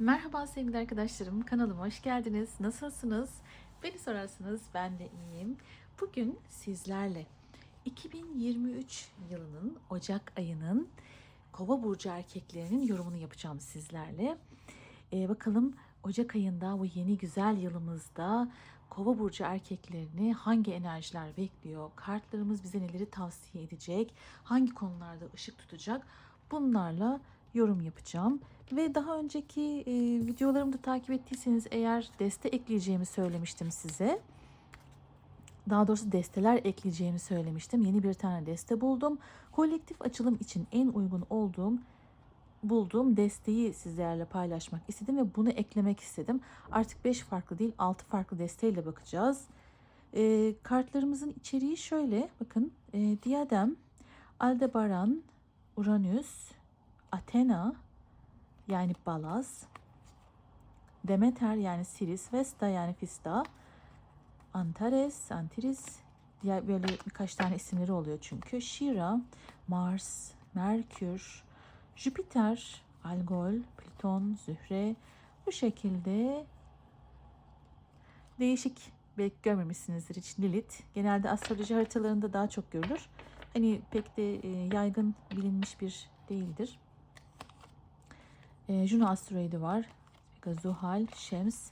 Merhaba sevgili arkadaşlarım, kanalıma hoş geldiniz. Nasılsınız? Beni sorarsanız ben de iyiyim. Bugün sizlerle 2023 yılının Ocak ayının Kova burcu erkeklerinin yorumunu yapacağım sizlerle. Ee, bakalım Ocak ayında bu yeni güzel yılımızda Kova burcu erkeklerini hangi enerjiler bekliyor? Kartlarımız bize neleri tavsiye edecek? Hangi konularda ışık tutacak? Bunlarla yorum yapacağım. Ve daha önceki e, videolarımı da takip ettiyseniz eğer deste ekleyeceğimi söylemiştim size. Daha doğrusu desteler ekleyeceğimi söylemiştim. Yeni bir tane deste buldum. Kolektif açılım için en uygun olduğum bulduğum desteği sizlerle paylaşmak istedim ve bunu eklemek istedim. Artık 5 farklı değil 6 farklı desteğiyle bakacağız. E, kartlarımızın içeriği şöyle bakın e, Diadem, Aldebaran, Uranüs, Athena yani Balaz, Demeter yani Siris, Vesta yani Fista, Antares, Antiris, diğer böyle birkaç tane isimleri oluyor çünkü. Shira, Mars, Merkür, Jüpiter, Algol, Plüton, Zühre bu şekilde değişik belki görmemişsinizdir hiç Lilith. Genelde astroloji haritalarında daha çok görülür. Hani pek de e, yaygın bilinmiş bir değildir. E, Juno asteroidi var. Zuhal, Şems.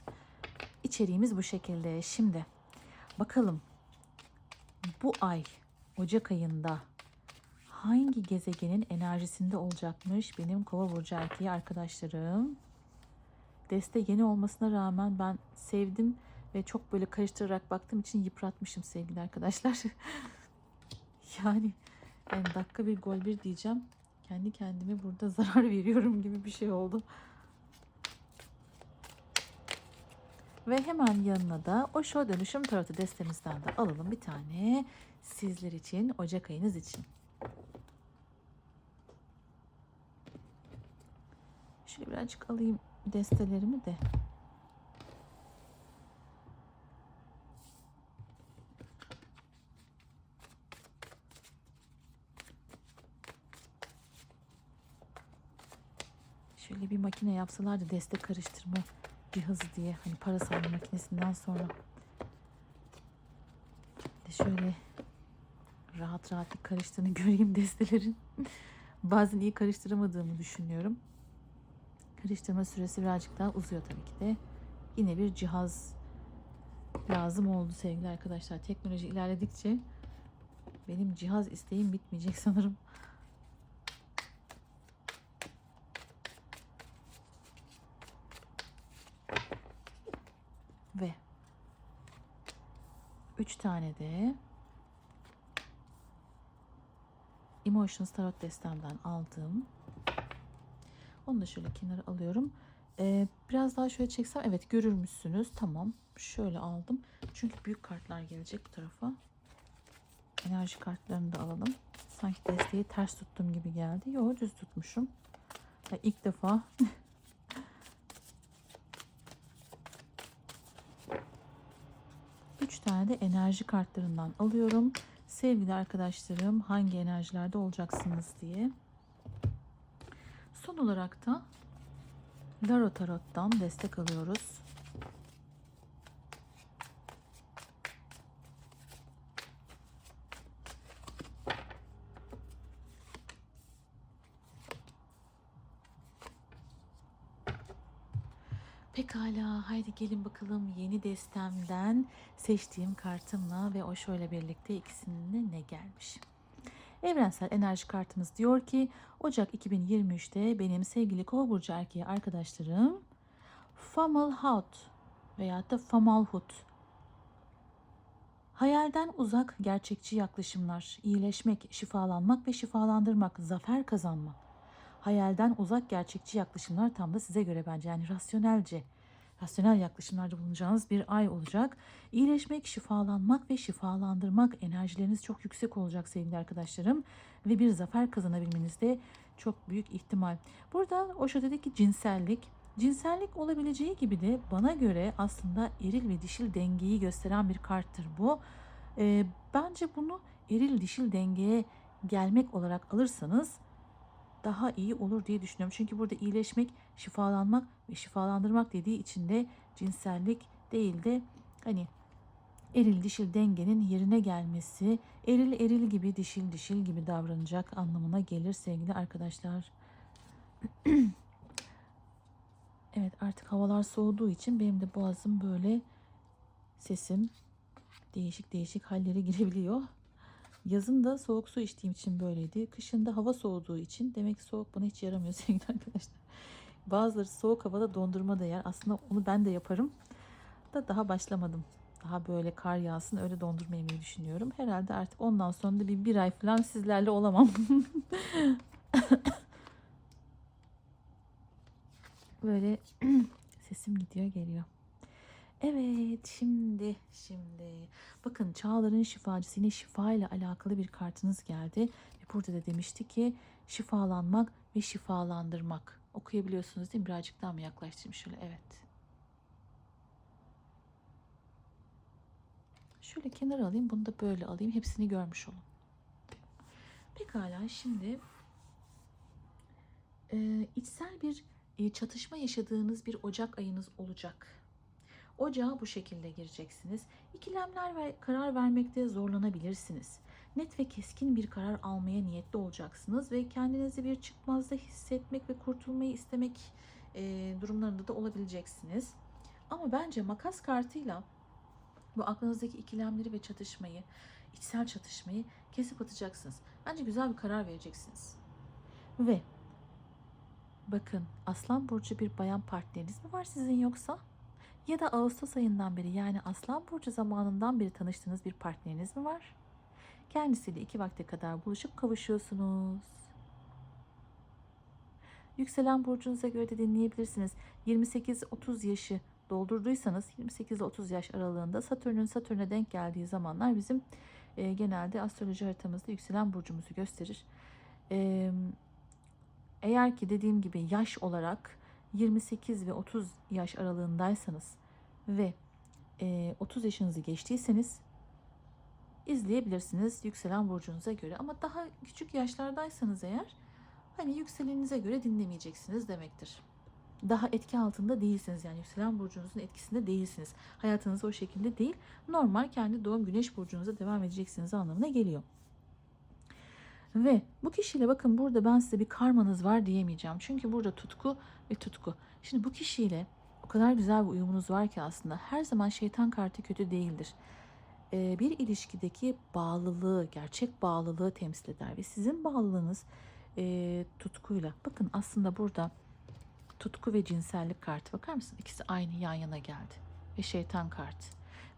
İçeriğimiz bu şekilde. Şimdi bakalım bu ay Ocak ayında hangi gezegenin enerjisinde olacakmış benim kova burcu erkeği arkadaşlarım. Deste yeni olmasına rağmen ben sevdim ve çok böyle karıştırarak baktığım için yıpratmışım sevgili arkadaşlar. yani, yani dakika bir gol bir diyeceğim. Kendi kendime burada zarar veriyorum gibi bir şey oldu. Ve hemen yanına da o show dönüşüm tarotı destemizden de alalım bir tane sizler için Ocak ayınız için. Şöyle birazcık alayım destelerimi de. Şöyle bir makine yapsalardı deste karıştırma cihazı diye hani para sayma makinesinden sonra de şöyle rahat rahat karıştığını göreyim destelerin. Bazen iyi karıştıramadığımı düşünüyorum. Karıştırma süresi birazcık daha uzuyor tabii ki de. Yine bir cihaz lazım oldu sevgili arkadaşlar. Teknoloji ilerledikçe benim cihaz isteğim bitmeyecek sanırım. Ve 3 tane de Emotions Tarot destemden aldım. Onu da şöyle kenara alıyorum. Ee, biraz daha şöyle çeksem evet görürmüşsünüz. Tamam. Şöyle aldım. Çünkü büyük kartlar gelecek bu tarafa. Enerji kartlarını da alalım. Sanki desteği ters tuttum gibi geldi. Yo düz tutmuşum. Ya ilk defa Üç tane de enerji kartlarından alıyorum. Sevgili arkadaşlarım hangi enerjilerde olacaksınız diye. Son olarak da Laro Tarot'tan destek alıyoruz. Pekala, haydi gelin bakalım yeni destemden seçtiğim kartımla ve o şöyle birlikte ikisinin ne gelmiş. Evrensel enerji kartımız diyor ki Ocak 2023'te benim sevgili Kova burcu erkeği arkadaşlarım Famalhaut veya da Famalhut Hayalden uzak gerçekçi yaklaşımlar, iyileşmek, şifalanmak ve şifalandırmak, zafer kazanmak. Hayalden uzak gerçekçi yaklaşımlar tam da size göre bence yani rasyonelce, rasyonel yaklaşımlarda bulunacağınız bir ay olacak. İyileşmek, şifalanmak ve şifalandırmak enerjileriniz çok yüksek olacak sevgili arkadaşlarım. Ve bir zafer kazanabilmenizde çok büyük ihtimal. Burada Osho'daki cinsellik, cinsellik olabileceği gibi de bana göre aslında eril ve dişil dengeyi gösteren bir karttır bu. Ee, bence bunu eril dişil dengeye gelmek olarak alırsanız daha iyi olur diye düşünüyorum. Çünkü burada iyileşmek, şifalanmak ve şifalandırmak dediği için de cinsellik değil de hani eril dişil dengenin yerine gelmesi, eril eril gibi dişil dişil gibi davranacak anlamına gelir sevgili arkadaşlar. evet artık havalar soğuduğu için benim de boğazım böyle sesim değişik değişik hallere girebiliyor. Yazın da soğuk su içtiğim için böyleydi. Kışın da hava soğuduğu için demek ki soğuk bana hiç yaramıyor sevgili arkadaşlar. Bazıları soğuk havada dondurma da yer. Aslında onu ben de yaparım. Da daha başlamadım. Daha böyle kar yağsın öyle dondurma yemeyi düşünüyorum. Herhalde artık ondan sonra da bir, bir ay falan sizlerle olamam. böyle sesim gidiyor geliyor. Evet şimdi şimdi bakın çağların şifacısı yine şifa ile alakalı bir kartınız geldi. Burada da demişti ki şifalanmak ve şifalandırmak. Okuyabiliyorsunuz değil mi? Birazcık daha mı yaklaştırayım şöyle evet. Şöyle kenara alayım bunu da böyle alayım hepsini görmüş olun. Pekala şimdi e, içsel bir e, çatışma yaşadığınız bir Ocak ayınız olacak. Ocağa bu şekilde gireceksiniz. İkilemler ve karar vermekte zorlanabilirsiniz. Net ve keskin bir karar almaya niyetli olacaksınız ve kendinizi bir çıkmazda hissetmek ve kurtulmayı istemek e, durumlarında da olabileceksiniz. Ama bence makas kartıyla bu aklınızdaki ikilemleri ve çatışmayı, içsel çatışmayı kesip atacaksınız. Bence güzel bir karar vereceksiniz. Ve bakın Aslan Burcu bir bayan partneriniz mi var sizin yoksa? Ya da Ağustos ayından beri yani Aslan Burcu zamanından beri tanıştığınız bir partneriniz mi var? Kendisiyle iki vakte kadar buluşup kavuşuyorsunuz. Yükselen burcunuza göre de dinleyebilirsiniz. 28-30 yaşı doldurduysanız 28 ile 30 yaş aralığında Satürn'ün Satürn'e denk geldiği zamanlar bizim e, genelde astroloji haritamızda yükselen burcumuzu gösterir. E, eğer ki dediğim gibi yaş olarak 28 ve 30 yaş aralığındaysanız ve e, 30 yaşınızı geçtiyseniz izleyebilirsiniz yükselen burcunuza göre. Ama daha küçük yaşlardaysanız eğer hani yükseleninize göre dinlemeyeceksiniz demektir. Daha etki altında değilsiniz yani yükselen burcunuzun etkisinde değilsiniz. Hayatınız o şekilde değil. Normal kendi doğum güneş burcunuza devam edeceksiniz anlamına geliyor. Ve bu kişiyle bakın burada ben size bir karmanız var diyemeyeceğim. Çünkü burada tutku ve tutku. Şimdi bu kişiyle o kadar güzel bir uyumunuz var ki aslında her zaman şeytan kartı kötü değildir. Bir ilişkideki bağlılığı, gerçek bağlılığı temsil eder. Ve sizin bağlılığınız tutkuyla. Bakın aslında burada tutku ve cinsellik kartı bakar mısın? İkisi aynı yan yana geldi. Ve şeytan kartı.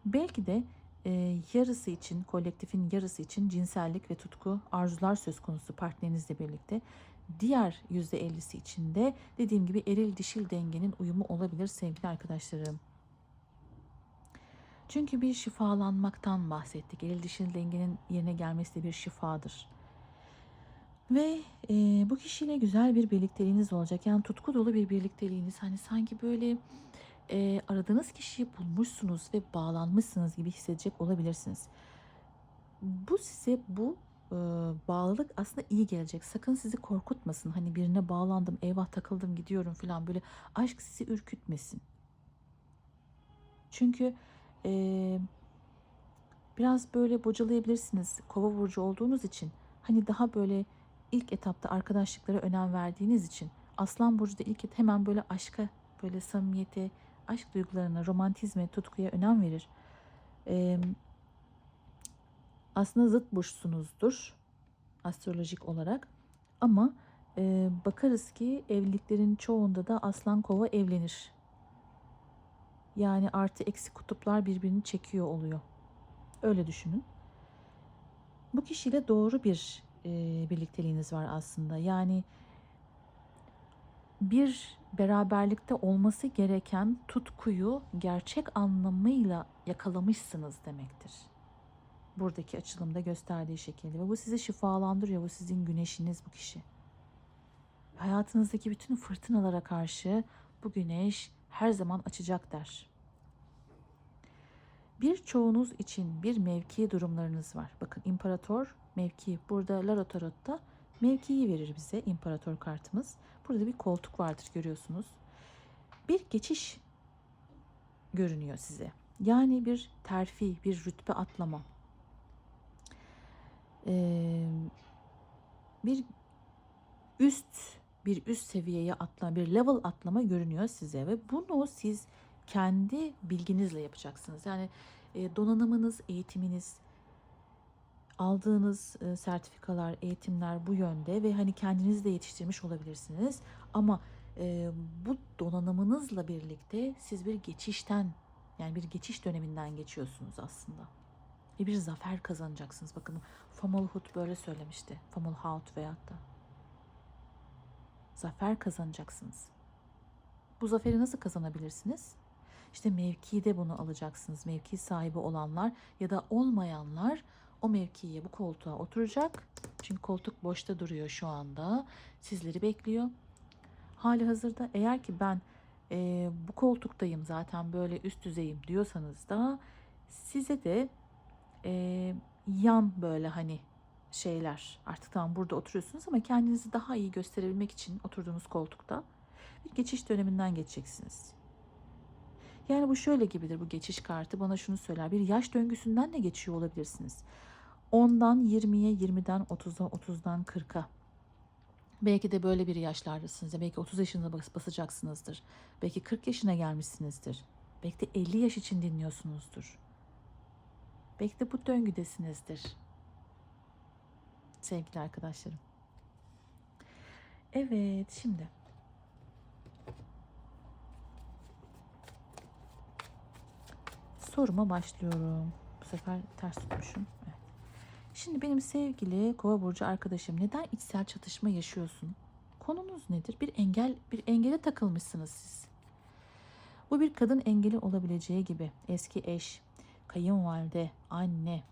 Belki de e, yarısı için, kolektifin yarısı için cinsellik ve tutku arzular söz konusu partnerinizle birlikte. Diğer %50'si için de dediğim gibi eril dişil dengenin uyumu olabilir sevgili arkadaşlarım. Çünkü bir şifalanmaktan bahsettik. Eril dişil dengenin yerine gelmesi de bir şifadır. Ve e, bu kişiyle güzel bir birlikteliğiniz olacak. Yani tutku dolu bir birlikteliğiniz. Hani sanki böyle e, aradığınız kişiyi bulmuşsunuz ve bağlanmışsınız gibi hissedecek olabilirsiniz. Bu size bu e, bağlılık aslında iyi gelecek. Sakın sizi korkutmasın. Hani birine bağlandım, eyvah takıldım, gidiyorum falan böyle aşk sizi ürkütmesin. Çünkü e, biraz böyle bocalayabilirsiniz. Kova burcu olduğunuz için. Hani daha böyle ilk etapta arkadaşlıklara önem verdiğiniz için. Aslan burcu da ilk et hemen böyle aşka, böyle samimiyete, aşk duygularına, romantizme, tutkuya önem verir. Ee, aslında zıt burçsunuzdur astrolojik olarak. Ama e, bakarız ki evliliklerin çoğunda da aslan kova evlenir. Yani artı eksi kutuplar birbirini çekiyor oluyor. Öyle düşünün. Bu kişiyle doğru bir e, birlikteliğiniz var aslında. Yani bir beraberlikte olması gereken tutkuyu gerçek anlamıyla yakalamışsınız demektir. Buradaki açılımda gösterdiği şekilde ve bu sizi şifalandırıyor. Bu sizin güneşiniz bu kişi. Hayatınızdaki bütün fırtınalara karşı bu güneş her zaman açacak der. Birçoğunuz için bir mevki durumlarınız var. Bakın imparator mevki. Burada Lara Tarot'ta Mevkiyi verir bize imparator kartımız. Burada bir koltuk vardır görüyorsunuz. Bir geçiş görünüyor size. Yani bir terfi, bir rütbe atlama. Ee, bir üst bir üst seviyeye atlama, bir level atlama görünüyor size ve bunu siz kendi bilginizle yapacaksınız. Yani e, donanımınız, eğitiminiz, aldığınız e, sertifikalar, eğitimler bu yönde ve hani kendinizi de yetiştirmiş olabilirsiniz. Ama e, bu donanımınızla birlikte siz bir geçişten yani bir geçiş döneminden geçiyorsunuz aslında. Ve bir zafer kazanacaksınız. Bakın Fomalhaut böyle söylemişti. Fomalhaut veyahut da. Zafer kazanacaksınız. Bu zaferi nasıl kazanabilirsiniz? İşte mevkide bunu alacaksınız. Mevki sahibi olanlar ya da olmayanlar o mevkiye, bu koltuğa oturacak. Çünkü koltuk boşta duruyor şu anda. Sizleri bekliyor. Hali hazırda eğer ki ben e, bu koltuktayım zaten böyle üst düzeyim diyorsanız da size de e, yan böyle hani şeyler artık tamam burada oturuyorsunuz ama kendinizi daha iyi gösterebilmek için oturduğunuz koltukta bir geçiş döneminden geçeceksiniz. Yani bu şöyle gibidir bu geçiş kartı bana şunu söyler. Bir yaş döngüsünden de geçiyor olabilirsiniz. 10'dan 20'ye, 20'den 30'a, 30'dan 40'a. Belki de böyle bir yaşlardasınız. Belki 30 yaşında bas- basacaksınızdır. Belki 40 yaşına gelmişsinizdir. Belki de 50 yaş için dinliyorsunuzdur. Belki de bu döngüdesinizdir. Sevgili arkadaşlarım. Evet, şimdi soruma başlıyorum. Bu sefer ters tutmuşum. Şimdi benim sevgili Kova burcu arkadaşım neden içsel çatışma yaşıyorsun? Konunuz nedir? Bir engel, bir engele takılmışsınız siz. Bu bir kadın engeli olabileceği gibi eski eş, kayınvalide, anne.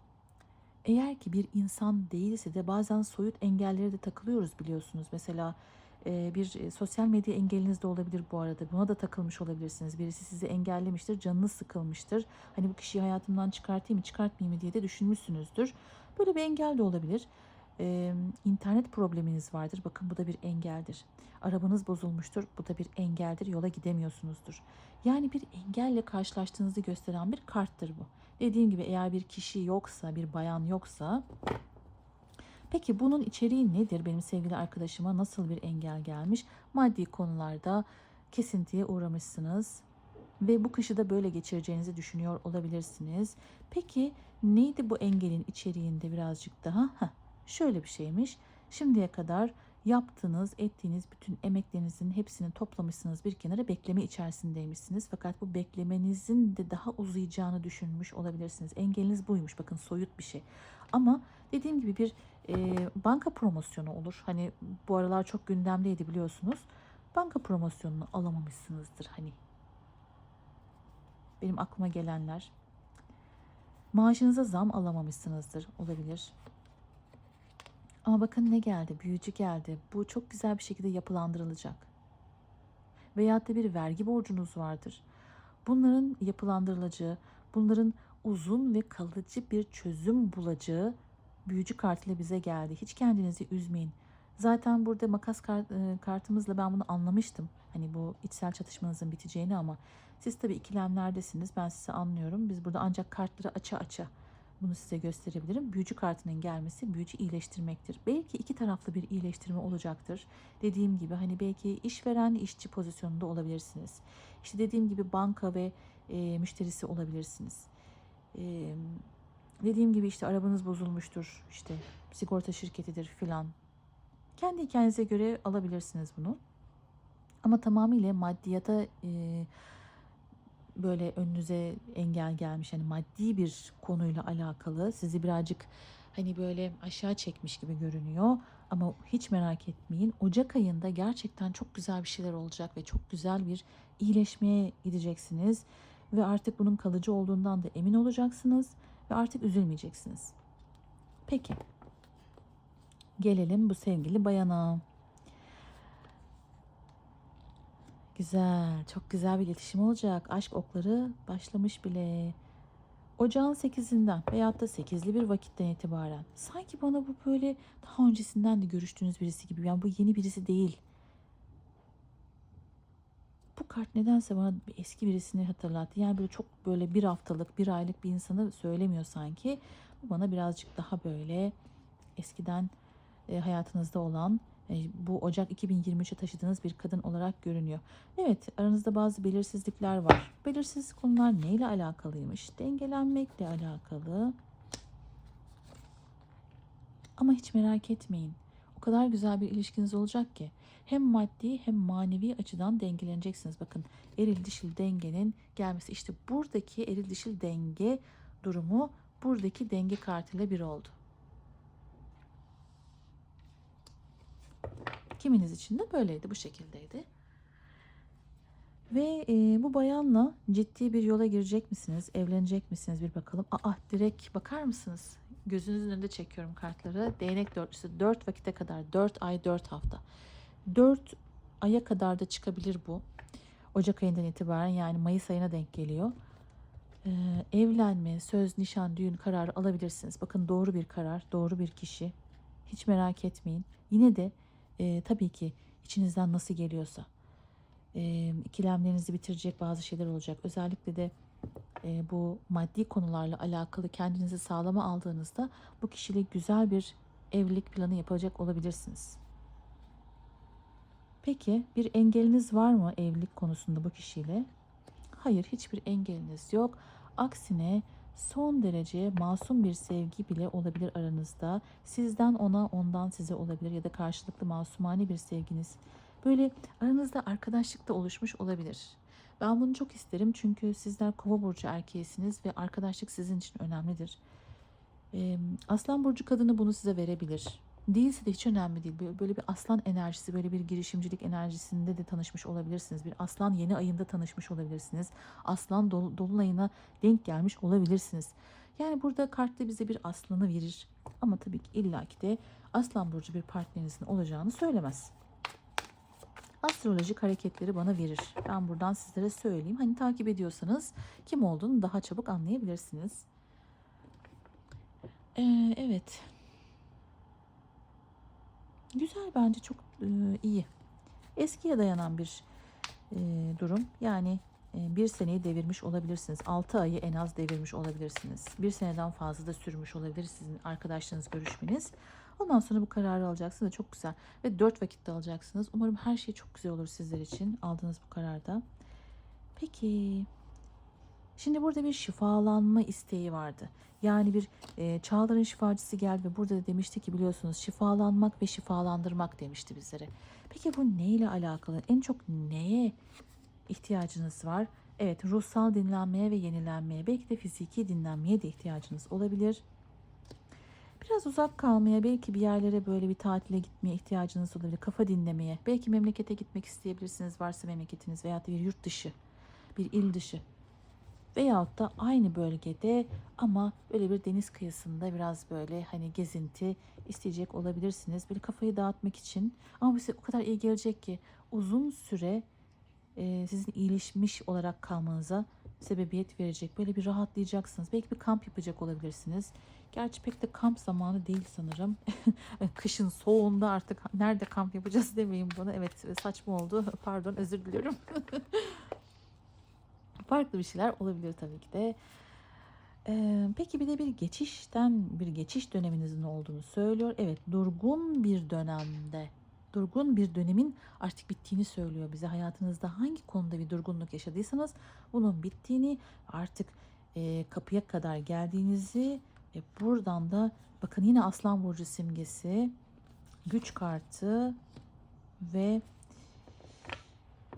Eğer ki bir insan değilse de bazen soyut engellere de takılıyoruz biliyorsunuz. Mesela e, bir e, sosyal medya engeliniz de olabilir bu arada. Buna da takılmış olabilirsiniz. Birisi sizi engellemiştir, canınız sıkılmıştır. Hani bu kişiyi hayatımdan çıkartayım mı, çıkartmayayım mı diye de düşünmüşsünüzdür. Böyle bir engel de olabilir. Ee, internet probleminiz vardır. Bakın bu da bir engeldir. Arabanız bozulmuştur. Bu da bir engeldir. Yola gidemiyorsunuzdur. Yani bir engelle karşılaştığınızı gösteren bir karttır bu. Dediğim gibi eğer bir kişi yoksa, bir bayan yoksa Peki bunun içeriği nedir? Benim sevgili arkadaşıma nasıl bir engel gelmiş? Maddi konularda kesintiye uğramışsınız ve bu kışı da böyle geçireceğinizi düşünüyor olabilirsiniz. Peki neydi bu engelin içeriğinde birazcık daha? Heh, şöyle bir şeymiş. Şimdiye kadar yaptığınız, ettiğiniz bütün emeklerinizin hepsini toplamışsınız bir kenara bekleme içerisindeymişsiniz. Fakat bu beklemenizin de daha uzayacağını düşünmüş olabilirsiniz. Engeliniz buymuş. Bakın soyut bir şey. Ama dediğim gibi bir e, banka promosyonu olur. Hani bu aralar çok gündemdeydi biliyorsunuz. Banka promosyonunu alamamışsınızdır hani. Benim aklıma gelenler. Maaşınıza zam alamamışsınızdır olabilir. Ama bakın ne geldi? Büyücü geldi. Bu çok güzel bir şekilde yapılandırılacak. Veyahut da bir vergi borcunuz vardır. Bunların yapılandırılacağı, bunların uzun ve kalıcı bir çözüm bulacağı büyücü kartıyla bize geldi. Hiç kendinizi üzmeyin. Zaten burada makas e, kartımızla ben bunu anlamıştım. Hani bu içsel çatışmanızın biteceğini ama siz tabii ikilemlerdesiniz. Ben sizi anlıyorum. Biz burada ancak kartları aça aça bunu size gösterebilirim. Büyücü kartının gelmesi büyücü iyileştirmektir. Belki iki taraflı bir iyileştirme olacaktır. Dediğim gibi hani belki işveren işçi pozisyonunda olabilirsiniz. İşte dediğim gibi banka ve e, müşterisi olabilirsiniz. E, dediğim gibi işte arabanız bozulmuştur. işte sigorta şirketidir filan. Kendi hikayenize göre alabilirsiniz bunu. Ama tamamıyla maddiyata e, böyle önünüze engel gelmiş. Yani maddi bir konuyla alakalı sizi birazcık hani böyle aşağı çekmiş gibi görünüyor. Ama hiç merak etmeyin. Ocak ayında gerçekten çok güzel bir şeyler olacak ve çok güzel bir iyileşmeye gideceksiniz. Ve artık bunun kalıcı olduğundan da emin olacaksınız. Ve artık üzülmeyeceksiniz. Peki. Gelelim bu sevgili bayana. Güzel, çok güzel bir iletişim olacak. Aşk okları başlamış bile. ocağın 8'inden veyahut da 8'li bir vakitten itibaren sanki bana bu böyle daha öncesinden de görüştüğünüz birisi gibi. Yani bu yeni birisi değil. Bu kart nedense bana eski birisini hatırlattı. Yani böyle çok böyle bir haftalık, bir aylık bir insanı söylemiyor sanki. Bu bana birazcık daha böyle eskiden e, hayatınızda olan bu Ocak 2023'e taşıdığınız bir kadın olarak görünüyor. Evet aranızda bazı belirsizlikler var. Belirsiz konular neyle alakalıymış? Dengelenmekle alakalı. Ama hiç merak etmeyin. O kadar güzel bir ilişkiniz olacak ki hem maddi hem manevi açıdan dengeleneceksiniz. Bakın eril dişil dengenin gelmesi işte buradaki eril dişil denge durumu buradaki denge kartıyla bir oldu. Kiminiz için de böyleydi, bu şekildeydi. Ve e, bu bayanla ciddi bir yola girecek misiniz? Evlenecek misiniz? Bir bakalım. Aa direkt bakar mısınız? Gözünüzün önünde çekiyorum kartları. Değnek dörtlüsü 4 vakite kadar. 4 ay 4 hafta. 4 aya kadar da çıkabilir bu. Ocak ayından itibaren yani Mayıs ayına denk geliyor. Ee, evlenme, söz, nişan, düğün kararı alabilirsiniz. Bakın doğru bir karar, doğru bir kişi. Hiç merak etmeyin. Yine de e, tabii ki içinizden nasıl geliyorsa e, ikilemlerinizi bitirecek bazı şeyler olacak. Özellikle de e, bu maddi konularla alakalı kendinizi sağlama aldığınızda bu kişiyle güzel bir evlilik planı yapacak olabilirsiniz. Peki bir engeliniz var mı evlilik konusunda bu kişiyle? Hayır hiçbir engeliniz yok. Aksine son derece masum bir sevgi bile olabilir aranızda. Sizden ona, ondan size olabilir ya da karşılıklı masumane bir sevginiz. Böyle aranızda arkadaşlık da oluşmuş olabilir. Ben bunu çok isterim çünkü sizler kova burcu erkeğisiniz ve arkadaşlık sizin için önemlidir. Aslan burcu kadını bunu size verebilir. Değilse de hiç önemli değil. Böyle- bir aslan enerjisi, böyle bir girişimcilik enerjisinde de tanışmış olabilirsiniz. Bir aslan yeni ayında tanışmış olabilirsiniz. Aslan dol- dolunayına denk gelmiş olabilirsiniz. Yani burada kartta bize bir aslanı verir. Ama tabii ki illaki de aslan burcu bir partnerinizin olacağını söylemez. Astrolojik hareketleri bana verir. Ben buradan sizlere söyleyeyim. Hani takip ediyorsanız kim olduğunu daha çabuk anlayabilirsiniz. Ee, evet. Güzel bence çok e, iyi. Eskiye dayanan bir e, durum. Yani e, bir seneyi devirmiş olabilirsiniz. 6 ayı en az devirmiş olabilirsiniz. Bir seneden fazla da sürmüş olabilir sizin arkadaşlarınız görüşmeniz. Ondan sonra bu kararı alacaksınız ve çok güzel. Ve 4 vakitte alacaksınız. Umarım her şey çok güzel olur sizler için aldığınız bu kararda. Peki. Şimdi burada bir şifalanma isteği vardı. Yani bir e, çağların şifacısı geldi ve burada da demişti ki biliyorsunuz şifalanmak ve şifalandırmak demişti bizlere. Peki bu neyle alakalı? En çok neye ihtiyacınız var? Evet ruhsal dinlenmeye ve yenilenmeye belki de fiziki dinlenmeye de ihtiyacınız olabilir. Biraz uzak kalmaya, belki bir yerlere böyle bir tatile gitmeye ihtiyacınız olabilir. Kafa dinlemeye. Belki memlekete gitmek isteyebilirsiniz varsa memleketiniz veya bir yurt dışı, bir il dışı. Veyahut da aynı bölgede ama böyle bir deniz kıyısında biraz böyle hani gezinti isteyecek olabilirsiniz. Böyle kafayı dağıtmak için. Ama bu size o kadar iyi gelecek ki uzun süre e, sizin iyileşmiş olarak kalmanıza sebebiyet verecek. Böyle bir rahatlayacaksınız. Belki bir kamp yapacak olabilirsiniz. Gerçi pek de kamp zamanı değil sanırım. Kışın soğuğunda artık nerede kamp yapacağız demeyin bana. Evet saçma oldu. Pardon özür diliyorum. Farklı bir şeyler olabilir tabii ki de. Ee, peki bir de bir geçişten bir geçiş döneminizin olduğunu söylüyor. Evet durgun bir dönemde durgun bir dönemin artık bittiğini söylüyor bize. Hayatınızda hangi konuda bir durgunluk yaşadıysanız bunun bittiğini artık e, kapıya kadar geldiğinizi ve buradan da bakın yine Aslan Burcu simgesi güç kartı ve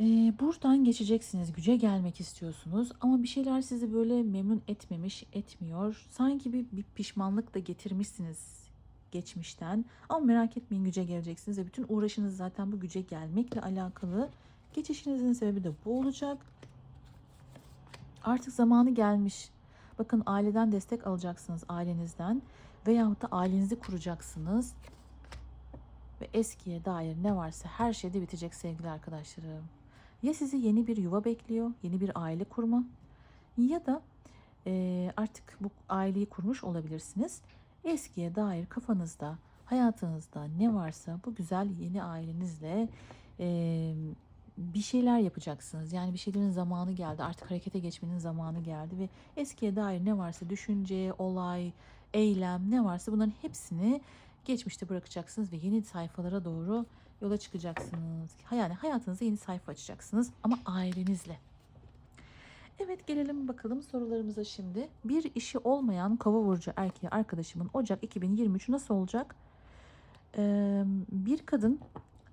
e, buradan geçeceksiniz. Güce gelmek istiyorsunuz ama bir şeyler sizi böyle memnun etmemiş, etmiyor. Sanki bir, bir pişmanlık da getirmişsiniz geçmişten. Ama merak etmeyin güce geleceksiniz ve bütün uğraşınız zaten bu güce gelmekle alakalı. Geçişinizin sebebi de bu olacak. Artık zamanı gelmiş. Bakın aileden destek alacaksınız ailenizden veyahut da ailenizi kuracaksınız. Ve eskiye dair ne varsa her şeyde bitecek sevgili arkadaşlarım. Ya sizi yeni bir yuva bekliyor, yeni bir aile kurma ya da e, artık bu aileyi kurmuş olabilirsiniz. Eskiye dair kafanızda, hayatınızda ne varsa bu güzel yeni ailenizle e, bir şeyler yapacaksınız. Yani bir şeylerin zamanı geldi. Artık harekete geçmenin zamanı geldi ve eskiye dair ne varsa düşünce, olay, eylem ne varsa bunların hepsini geçmişte bırakacaksınız ve yeni sayfalara doğru yola çıkacaksınız. Yani hayatınızda yeni sayfa açacaksınız ama ailenizle. Evet gelelim bakalım sorularımıza şimdi. Bir işi olmayan kova burcu erkeği arkadaşımın Ocak 2023 nasıl olacak? Ee, bir kadın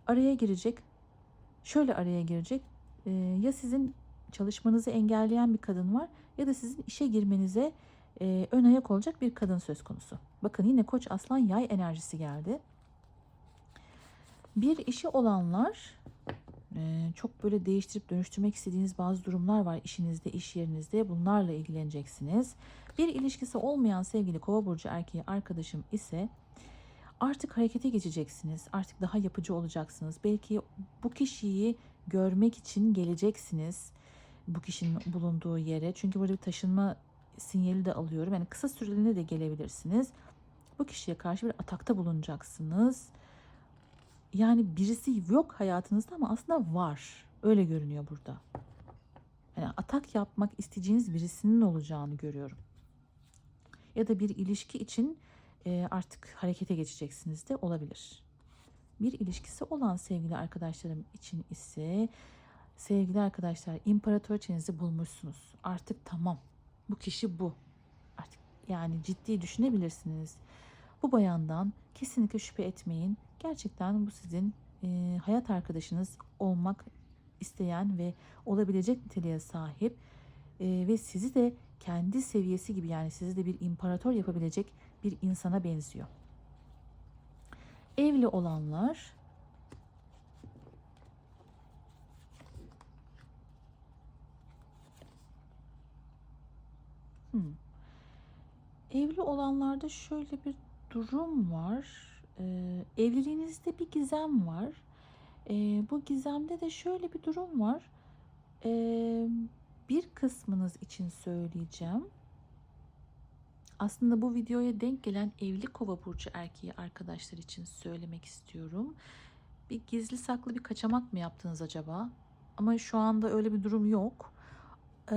araya girecek. Şöyle araya girecek. Ee, ya sizin çalışmanızı engelleyen bir kadın var ya da sizin işe girmenize e, ön ayak olacak bir kadın söz konusu. Bakın yine koç aslan yay enerjisi geldi. Bir işi olanlar e, çok böyle değiştirip dönüştürmek istediğiniz bazı durumlar var işinizde, iş yerinizde. Bunlarla ilgileneceksiniz. Bir ilişkisi olmayan sevgili kova burcu erkeği arkadaşım ise artık harekete geçeceksiniz. Artık daha yapıcı olacaksınız. Belki bu kişiyi görmek için geleceksiniz. Bu kişinin bulunduğu yere. Çünkü burada bir taşınma sinyali de alıyorum. Yani kısa süreliğine de gelebilirsiniz. Bu kişiye karşı bir atakta bulunacaksınız. Yani birisi yok hayatınızda ama aslında var. Öyle görünüyor burada. Yani atak yapmak isteyeceğiniz birisinin olacağını görüyorum. Ya da bir ilişki için e, artık harekete geçeceksiniz de olabilir. Bir ilişkisi olan sevgili arkadaşlarım için ise sevgili arkadaşlar imparatoriçenizi bulmuşsunuz. Artık tamam. Bu kişi bu. Artık yani ciddi düşünebilirsiniz. Bu bayandan kesinlikle şüphe etmeyin. Gerçekten bu sizin e, hayat arkadaşınız olmak isteyen ve olabilecek niteliğe sahip e, ve sizi de kendi seviyesi gibi yani sizi de bir imparator yapabilecek bir insana benziyor. Evli olanlar Hmm. Evli olanlarda şöyle bir durum var. Ee, evliliğinizde bir gizem var. Ee, bu gizemde de şöyle bir durum var. Ee, bir kısmınız için söyleyeceğim. Aslında bu videoya denk gelen evli kova burcu erkeği arkadaşlar için söylemek istiyorum. Bir gizli saklı bir kaçamak mı yaptınız acaba? Ama şu anda öyle bir durum yok. Ee,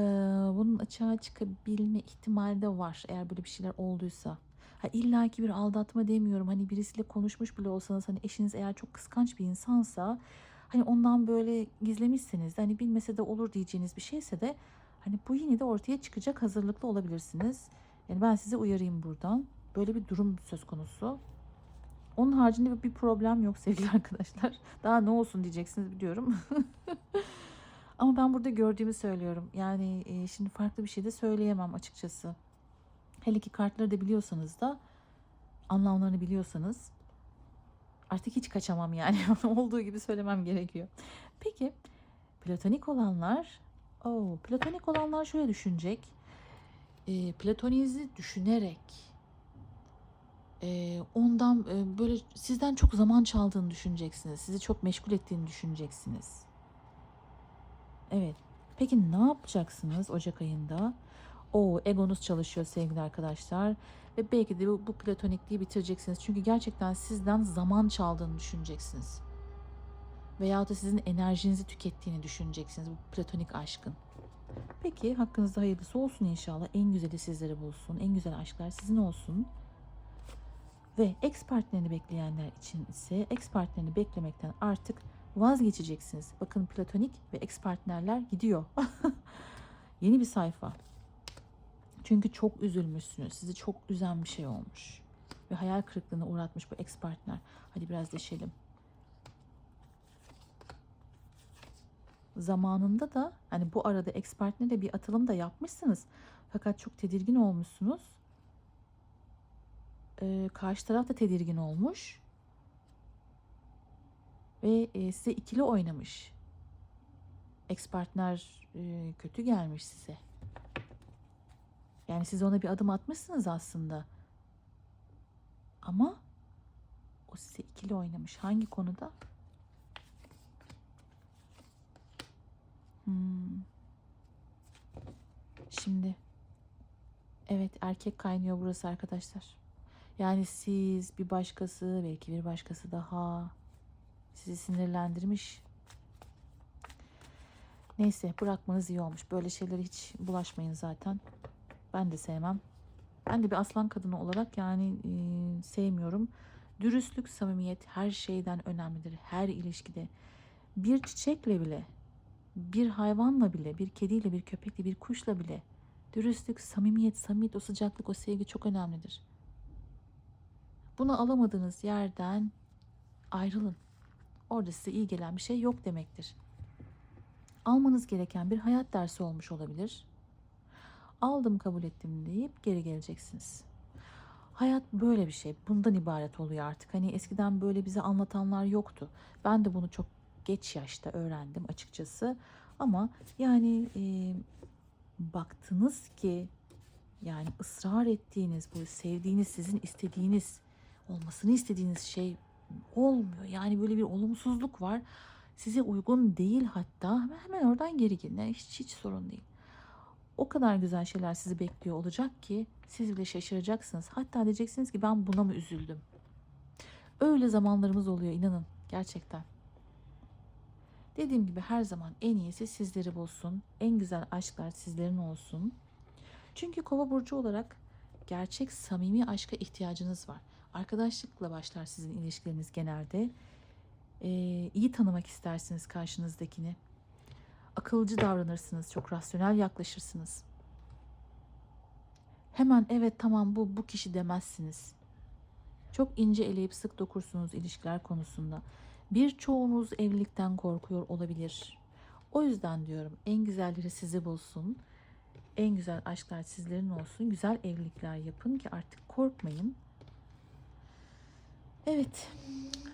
bunun açığa çıkabilme ihtimali de var eğer böyle bir şeyler olduysa. Ha illa ki bir aldatma demiyorum. Hani birisiyle konuşmuş bile olsanız hani eşiniz eğer çok kıskanç bir insansa hani ondan böyle gizlemişseniz de hani bilmese de olur diyeceğiniz bir şeyse de hani bu yine de ortaya çıkacak hazırlıklı olabilirsiniz. Yani ben size uyarayım buradan. Böyle bir durum söz konusu. Onun haricinde bir problem yok sevgili arkadaşlar. Daha ne olsun diyeceksiniz biliyorum. Ama ben burada gördüğümü söylüyorum. Yani e, şimdi farklı bir şey de söyleyemem açıkçası. Hele ki kartları da biliyorsanız da anlamlarını biliyorsanız artık hiç kaçamam yani. Olduğu gibi söylemem gerekiyor. Peki platonik olanlar oh, platonik olanlar şöyle düşünecek. E, platonizi düşünerek e, ondan e, böyle sizden çok zaman çaldığını düşüneceksiniz. Sizi çok meşgul ettiğini düşüneceksiniz. Evet. Peki ne yapacaksınız Ocak ayında? O egonuz çalışıyor sevgili arkadaşlar. Ve belki de bu, bu platonikliği bitireceksiniz. Çünkü gerçekten sizden zaman çaldığını düşüneceksiniz. Veya da sizin enerjinizi tükettiğini düşüneceksiniz bu platonik aşkın. Peki hakkınızda hayırlısı olsun inşallah. En güzeli sizleri bulsun. En güzel aşklar sizin olsun. Ve ex partnerini bekleyenler için ise ex partnerini beklemekten artık vazgeçeceksiniz. Bakın platonik ve ex partnerler gidiyor. Yeni bir sayfa. Çünkü çok üzülmüşsünüz. Sizi çok üzen bir şey olmuş. Ve hayal kırıklığına uğratmış bu ex partner. Hadi biraz deşelim. Zamanında da hani bu arada ex partnerle bir atılım da yapmışsınız. Fakat çok tedirgin olmuşsunuz. Ee, karşı taraf da tedirgin olmuş ve e, size ikili oynamış. Ex partner e, kötü gelmiş size. Yani siz ona bir adım atmışsınız aslında. Ama o size ikili oynamış. Hangi konuda? Hmm. Şimdi Evet erkek kaynıyor burası arkadaşlar. Yani siz bir başkası belki bir başkası daha sizi sinirlendirmiş. Neyse bırakmanız iyi olmuş. Böyle şeylere hiç bulaşmayın zaten. Ben de sevmem. Ben de bir aslan kadını olarak yani e, sevmiyorum. Dürüstlük, samimiyet her şeyden önemlidir. Her ilişkide. Bir çiçekle bile, bir hayvanla bile, bir kediyle, bir köpekle, bir kuşla bile dürüstlük, samimiyet, samimiyet, o sıcaklık, o sevgi çok önemlidir. Bunu alamadığınız yerden ayrılın. Orada size iyi gelen bir şey yok demektir. Almanız gereken bir hayat dersi olmuş olabilir. Aldım kabul ettim deyip geri geleceksiniz. Hayat böyle bir şey. Bundan ibaret oluyor artık. Hani eskiden böyle bize anlatanlar yoktu. Ben de bunu çok geç yaşta öğrendim açıkçası. Ama yani e, baktınız ki yani ısrar ettiğiniz, bu sevdiğiniz, sizin istediğiniz, olmasını istediğiniz şey olmuyor. Yani böyle bir olumsuzluk var. Size uygun değil hatta hemen oradan geri. Yani hiç, hiç sorun değil. O kadar güzel şeyler sizi bekliyor olacak ki siz bile şaşıracaksınız. Hatta diyeceksiniz ki ben buna mı üzüldüm? Öyle zamanlarımız oluyor inanın gerçekten. Dediğim gibi her zaman en iyisi sizleri bulsun. En güzel aşklar sizlerin olsun. Çünkü kova burcu olarak gerçek samimi aşka ihtiyacınız var. Arkadaşlıkla başlar sizin ilişkileriniz genelde. Ee, iyi tanımak istersiniz karşınızdakini. Akılcı davranırsınız, çok rasyonel yaklaşırsınız. Hemen evet tamam bu bu kişi demezsiniz. Çok ince eleyip sık dokursunuz ilişkiler konusunda. Birçoğunuz evlilikten korkuyor olabilir. O yüzden diyorum en güzelleri sizi bulsun. En güzel aşklar sizlerin olsun. Güzel evlilikler yapın ki artık korkmayın. Evet.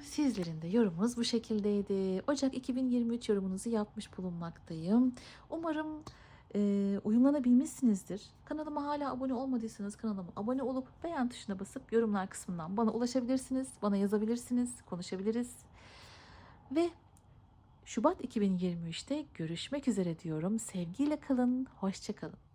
Sizlerin de yorumunuz bu şekildeydi. Ocak 2023 yorumunuzu yapmış bulunmaktayım. Umarım e, uyumlanabilmişsinizdir. Kanalıma hala abone olmadıysanız kanalıma abone olup beğen tuşuna basıp yorumlar kısmından bana ulaşabilirsiniz. Bana yazabilirsiniz. Konuşabiliriz. Ve Şubat 2023'te görüşmek üzere diyorum. Sevgiyle kalın, hoşça kalın.